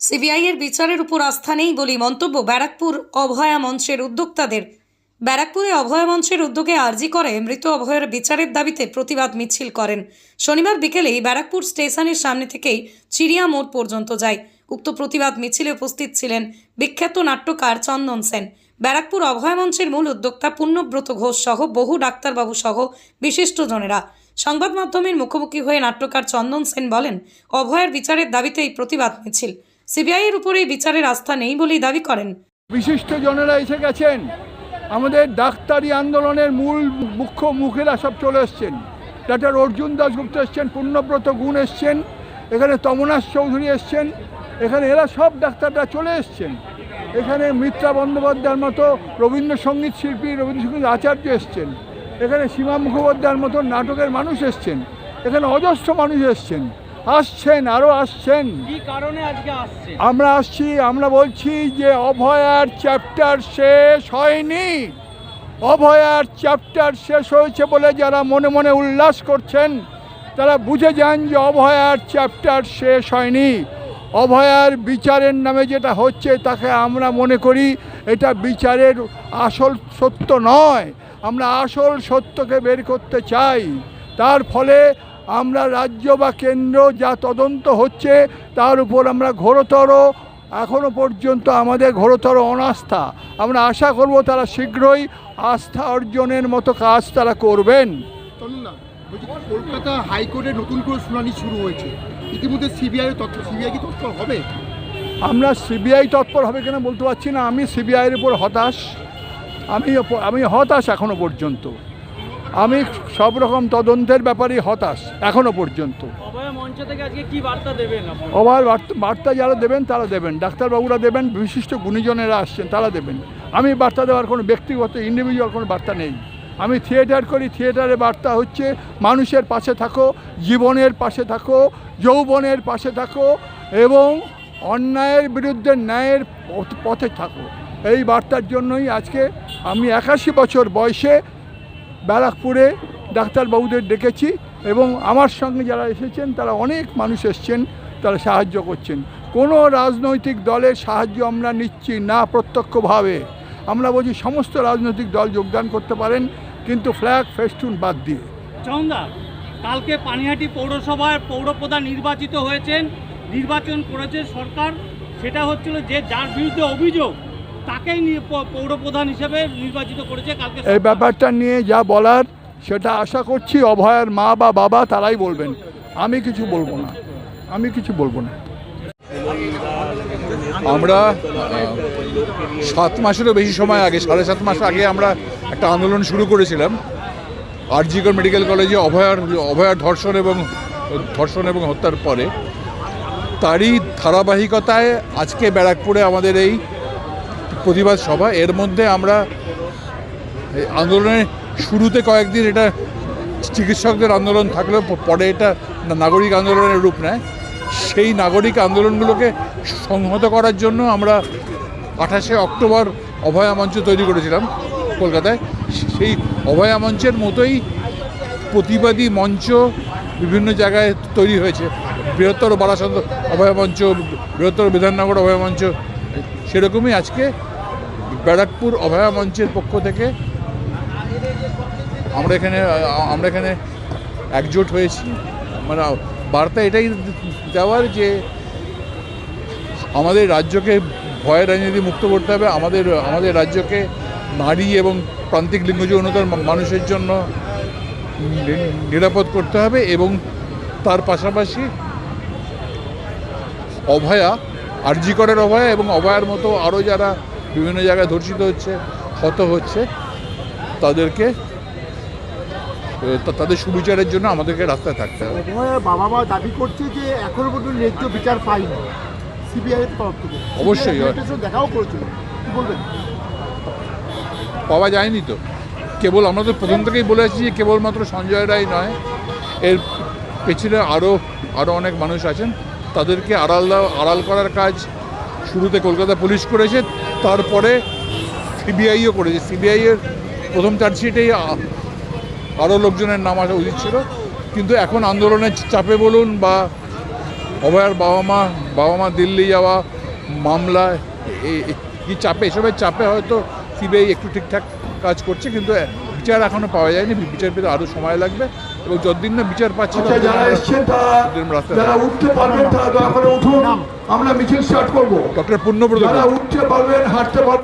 CBI এর বিচারের উপর আস্থা নেই বলি মন্তব্য ব্যারাকপুর অভয়া মঞ্চের উদ্যোক্তাদের। ব্যারাকপুরে অভয়া মঞ্চের উদ্যোগে আর্জি করে মৃত অভয়ের বিচারের দাবিতে প্রতিবাদ মিছিল করেন। শনিবার বিকেলেই ব্যারাকপুর স্টেশনের সামনে থেকেই চিড়িয়া মোড় পর্যন্ত যায়। উক্ত প্রতিবাদ মিছিলে উপস্থিত ছিলেন বিখ্যাত নাট্যকার চন্দন সেন। ব্যারাকপুর অভয়া মঞ্চের মূল উদ্যোক্তা পুণ্যব্রত ঘোষ সহ বহু ডাক্তারবাবু সহ বিশিষ্টজনেরা। সংবাদ মাধ্যমের মুখোমুখি হয়ে নাট্যকার চন্দন সেন বলেন, অভয়ের বিচারের দাবিতে এই প্রতিবাদ মিছিল। সিবিআইয়ের উপরে বিচারের আস্থা নেই বলেই দাবি করেন। বিশিষ্ট জনেরা এসে গেছেন। আমাদের ডাক্তারি আন্দোলনের মূল মুখ্য মুখেরা সব চলে এসছেন। ডাক্তার অর্জুন দাসগুপ্ত এসছেন, পূর্ণব্রত গুণ এসছেন, এখানে তমনাশ চৌধুরী এসছেন, এখানে এরা সব ডাক্তাররা চলে এসছেন। এখানে মিত্রা বন্দ্যোপাধ্যায়ের মতো রবীন্দ্রসঙ্গীত শিল্পী রবীন্দ্রসঙ্গীত আচার্য এসছেন। এখানে সীমা মুখোপাধ্যায়ের মতো নাটকের মানুষ এসছেন। এখানে অজস্র মানুষ এসছেন। আসছেন আরও আসছেন। কি কারণে আজকে আসছে আমরা আসছি আমরা বলছি যে অভয়ার চ্যাপ্টার শেষ হয়নি। অভয়ার চ্যাপ্টার শেষ হয়েছে বলে যারা মনে মনে উল্লাস করছেন তারা বুঝে যান যে অভয়ার চ্যাপ্টার শেষ হয়নি। অভয়ার বিচারের নামে যেটা হচ্ছে তাকে আমরা মনে করি এটা বিচারের আসল সত্য নয়। আমরা আসল সত্যকে বের করতে চাই। তার ফলে আমরা রাজ্য বা কেন্দ্র যা তদন্ত হচ্ছে তার উপর আমরা ঘোরতর। এখনও পর্যন্ত আমাদের ঘোরতর অনাস্থা। আমরা আশা করব তারা শীঘ্রই আস্থা অর্জনের মতো কাজ তারা করবেন। কলকাতা হাইকোর্টে নতুন করে শুনানি শুরু হয়েছে। ইতিমধ্যে সিবিআই তথ্য সিবিআই কি তথ্য হবে? আমরা সিবিআই তৎপর হবে কিনা বলতে পারছি না। আমি সিবিআইয়ের উপর হতাশ। আমি আমি হতাশ এখনও পর্যন্ত। আমি সব রকম তদন্তের ব্যাপারেই হতাশ এখনও পর্যন্ত। অভয় মঞ্চ থেকে আজকে কি বার্তা যারা দেবেন তারা দেবেন। ডাক্তারবাবুরা দেবেন বিশিষ্ট গুণীজনেরা আসছেন তারা দেবেন। আমি বার্তা দেওয়ার কোনো ব্যক্তিগত ইন্ডিভিজুয়াল কোনো বার্তা নেই। আমি থিয়েটার করি থিয়েটারে বার্তা হচ্ছে মানুষের পাশে থাকো জীবনের পাশে থাকো যৌবনের পাশে থাকো এবং অন্যায়ের বিরুদ্ধে ন্যায়ের পথ- পথে থাকো। এই বার্তার জন্যই আজকে আমি একাশি বছর বয়সে ব্যারাকপুরে ডাক্তারবাবুদের ডেকেছি এবং আমার সঙ্গে যারা এসেছেন, তারা অনেক মানুষ এসছেন, তারা সাহায্য করছেন। কোনো রাজনৈতিক দলের সাহায্য আমরা নিচ্ছি না প্রত্যক্ষভাবে। আমরা বলছি সমস্ত রাজনৈতিক দল যোগদান করতে পারেন, কিন্তু ফ্ল্যাগ, ফেস্টুন বাদ দিয়ে। চন্দা, কালকে পানিহাটি পৌরসভার পৌরপ্রধান নির্বাচিত হয়েছেন, নির্বাচন করেছে সরকার। সেটা হচ্ছিল যে যার বিরুদ্ধে অভিযোগ তাকেই নিয়ে প- পৌরপ্রধান হিসেবে নির্বাচিত করেছে কালকে এই ব্যাপারটা নিয়ে যা বলার সেটা আশা করছি অভয়ের মা বা বাবা তারাই বলবেন। আমি কিছু বলব না। আমি কিছু বলব না। আমরা সাত মাসেরও বেশি সময় আগে সাড়ে সাত মাস আগে আমরা একটা আন্দোলন শুরু করেছিলাম। আরজিকর মেডিকেল কলেজে অভয়ার অভয়ার ধর্ষণ এবং ধর্ষণ এবং হত্যার পরে। তারই ধারাবাহিকতায় আজকে ব্যারাকপুরে আমাদের এই প্রতিবাদ সভা। এর মধ্যে আমরা আন্দোলনের শুরুতে কয়েকদিন এটা চিকিৎসকদের আন্দোলন থাকলেও পরে এটা নাগরিক আন্দোলনের রূপ নেয়। সেই নাগরিক আন্দোলনগুলোকে সংহত করার জন্য আমরা আঠাশে অক্টোবর অভয়া মঞ্চ তৈরি করেছিলাম কলকাতায়। সেই অভয়া মঞ্চের মতোই প্রতিবাদী মঞ্চ বিভিন্ন জায়গায় তৈরি হয়েছে। বৃহত্তর বারাসত অভয়া মঞ্চ, বৃহত্তর বিধাননগর অভয়া মঞ্চ, সেরকমই আজকে ব্যারাকপুর অভয়া মঞ্চের পক্ষ থেকে আমরা এখানে আমরা এখানে একজোট হয়েছি। মানে বার্তা এটাই দেওয়ার যে আমাদের রাজ্যকে ভয়ের রাজনীতি মুক্ত করতে হবে, আমাদের আমাদের রাজ্যকে নারী এবং প্রান্তিক লিঙ্গ যৌনতার মানুষের জন্য নিরাপদ করতে হবে এবং তার পাশাপাশি অভয়া আরজিকরের অভয়া এবং অভয়ার মতো আরও যারা বিভিন্ন জায়গায় ধর্ষিত হচ্ছে হত হচ্ছে। তাদেরকে তাদের সুবিচারের জন্য আমাদেরকে রাস্তায় থাকতে হবে। বাবা মা দাবি করছে যে এখনও পর্যন্ত ন্যায্য বিচার পাইনি। সিবিআই এর তরফ থেকে। অবশ্যই। দেখাও করেছিল। কি বলবেন? পাওয়া যায়নি তো। কেবল আমরা তো প্রথম থেকেই বলে আছি যে কেবলমাত্র সঞ্জয় রায় নয় এর পেছনে আরও আরও অনেক মানুষ আছেন। তাদেরকে আড়াল আড়াল করার কাজ শুরুতে কলকাতা পুলিশ করেছে, তারপরে সিবিআইও করেছে। সিবিআইয়ের প্রথম চার্জশিটেই আরও লোকজনের নাম আসা উচিত ছিল। কিন্তু এখন আন্দোলনের চাপে বলুন বা অভয়ার বাবা মা বাবা মা দিল্লি যাওয়া, মামলা কি চাপে? এসবের চাপে হয়তো সিবিআই একটু ঠিকঠাক কাজ করছে, কিন্তু বিচার এখনও পাওয়া যায়নি বিচার পেতে আরও সময় লাগবে এবং যতদিন না বিচার পাচ্ছি আচ্ছা যারা আমরা- এসছেন যারা উঠতে পারবেন তারা দয়া করে উঠুন আমরা মিছিল স্টার্ট করব। ডক্টর পূর্ণব্রত যারা উঠতে পারবেন হাঁটতে পারবেন।